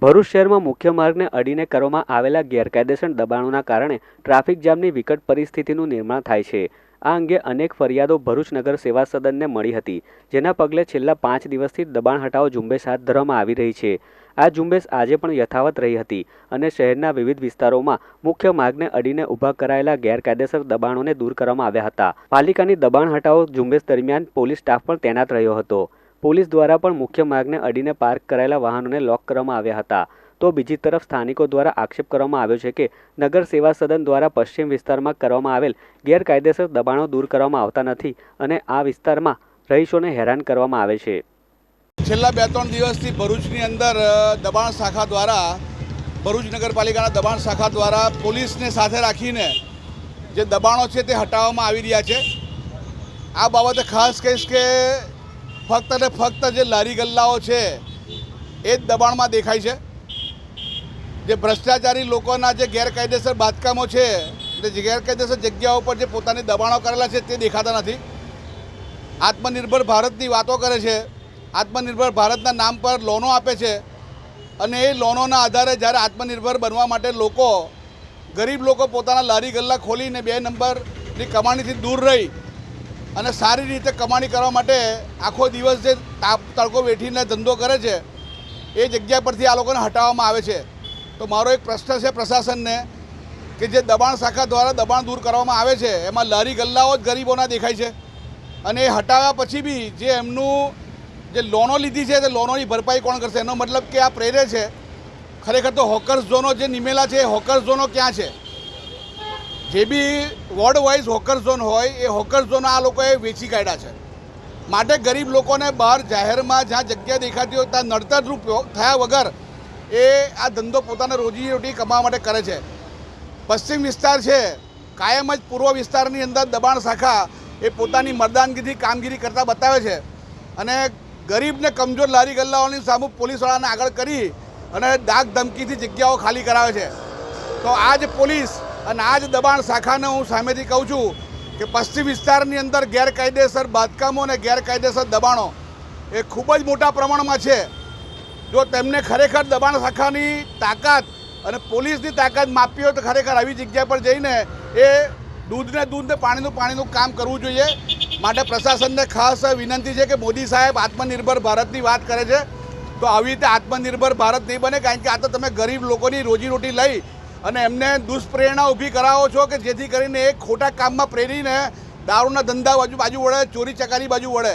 ભરૂચ શહેરમાં મુખ્ય માર્ગને અડીને કરવામાં આવેલા ગેરકાયદેસર દબાણોના કારણે ટ્રાફિક જામની વિકટ પરિસ્થિતિનું નિર્માણ થાય છે. આ અંગે અનેક ફરિયાદો ભરૂચ નગર સેવા સદનને મળી હતી, જેના પગલે છેલ્લા પાંચ દિવસથી દબાણ હટાવો ઝુંબેશ હાથ ધરવામાં આવી રહી છે. આ ઝુંબેશ આજે પણ યથાવત રહી હતી અને શહેરના વિવિધ વિસ્તારોમાં મુખ્ય માર્ગને અડીને ઊભા કરાયેલા ગેરકાયદેસર દબાણોને દૂર કરવામાં આવ્યા હતા. પાલિકાની દબાણ હટાવો ઝુંબેશ દરમિયાન પોલીસ સ્ટાફ પણ તૈનાત રહ્યો હતો. પોલીસ દ્વારા પણ મુખ્ય માર્ગને અડીને પાર્ક કરાયેલા વાહનોને લોક કરવામાં આવ્યા હતા. તો બીજી તરફ સ્થાનિકો દ્વારા આક્ષેપ કરવામાં આવ્યો છે કે નગર સેવા સદન દ્વારા પશ્ચિમ વિસ્તારમાં કરવામાં આવેલ ગેરકાયદેસર દબાણો દૂર કરવામાં આવતા નથી અને આ વિસ્તારમાં રહીશોને હેરાન કરવામાં આવે છે. છેલ્લા બે ત્રણ દિવસથી ભરૂચની અંદર દબાણ શાખા દ્વારા, ભરૂચ નગરપાલિકાના દબાણ શાખા દ્વારા પોલીસને સાથે રાખીને જે દબાણો છે તે હટાવવામાં આવી રહ્યા છે. આ બાબતે ખાસ કહીશ કે ફક્ત અને ફક્ત જે લારી ગલ્લાઓ છે, એ જ દબાણમાં દેખાય છે. જે ભ્રષ્ટાચારી લોકોના જે ગેરકાયદેસર બાંધકામો છે જે ગેરકાયદેસર જગ્યાઓ પર જે પોતાની દબાણો કરેલા છે, તે દેખાતા નથી. આત્મનિર્ભર ભારતની વાતો કરે છે. આત્મનિર્ભર ભારતના નામ પર લોનો આપે છે. અને એ લોનોના આધારે જ્યારે આત્મનિર્ભર બનવા માટે લોકો, ગરીબ લોકો પોતાના લારી ગલ્લા ખોલીને બે નંબરની કમાણીથી દૂર રહી અને સારી રીતે કમાણી કરવા માટે આખો દિવસ જે તાપ, તડકો વેઠીને ધંધો કરે છે, એ જગ્યા પરથી આ લોકોને હટાવવામાં આવે છે. તો મારો એક પ્રશ્ન છે પ્રશાસનને કે જે દબાણ શાખા દ્વારા દબાણ દૂર કરવામાં આવે છે, એમાં લારી ગલ્લાઓ જ ગરીબોના દેખાય છે. અને એ હટાવ્યા પછી બી જે એમનું જે લોનો લીધી છે, તે લોનોની ભરપાઈ કોણ કરશે? એનો મતલબ કે આ પ્રેરે છે. ખરેખર તો હોકર્સ ઝોનો જે નિમેલા છે, એ હોકર્સ ઝોનો ક્યાં છે? જે બી વોર્ડ વાઇઝ હોકર ઝોન હોય, એ હોકર ઝોન આ લોકોએ વેચી કાઢ્યા છે. માટે ગરીબ લોકોને બહાર જાહેરમાં જ્યાં જગ્યા દેખાતી હોય, ત્યાં નડતરરૂપ થયા વગર એ આ ધંધો પોતાને રોજી રોટી કમાવા માટે કરે છે. પશ્ચિમ વિસ્તાર છે, કાયમ જ પૂર્વ વિસ્તારની અંદર દબાણ શાખા એ પોતાની મરદાનગીથી કામગીરી કરતા બતાવે છે. અને ગરીબને કમજોર લારી ગલ્લાઓની સામુ પોલીસવાળાને આગળ કરી અને ડાક ધમકીથી જગ્યાઓ ખાલી કરાવે છે. તો આ જ પોલીસ અને આ જ દબાણ શાખાને હું સામેથી કહું છું કે પશ્ચિમ વિસ્તારની અંદર ગેરકાયદેસર બાંધકામો અને ગેરકાયદેસર દબાણો એ ખૂબ જ મોટા પ્રમાણમાં છે. જો તેમને ખરેખર દબાણ શાખાની તાકાત અને પોલીસની તાકાત માપી હોય તો ખરેખર આવી જગ્યા પર જઈને એ દૂધને દૂધ ને પાણીનું પાણીનું કામ કરવું જોઈએ. માટે પ્રશાસનને ખાસ વિનંતી છે કે મોદી સાહેબ આત્મનિર્ભર ભારતની વાત કરે છે. તો આવી રીતે આત્મનિર્ભર ભારત નહીં બને, કારણ કે આ તો તમે ગરીબ લોકોની રોજીરોટી લઈ અને એમને દુષ્પ્રેરણા ઊભી કરાવો છો કે જેથી કરીને એ ખોટા કામમાં પ્રેરીને દારૂના ધંધા બાજુ બાજુ વળે ચોરી ચકારી બાજુ વળે.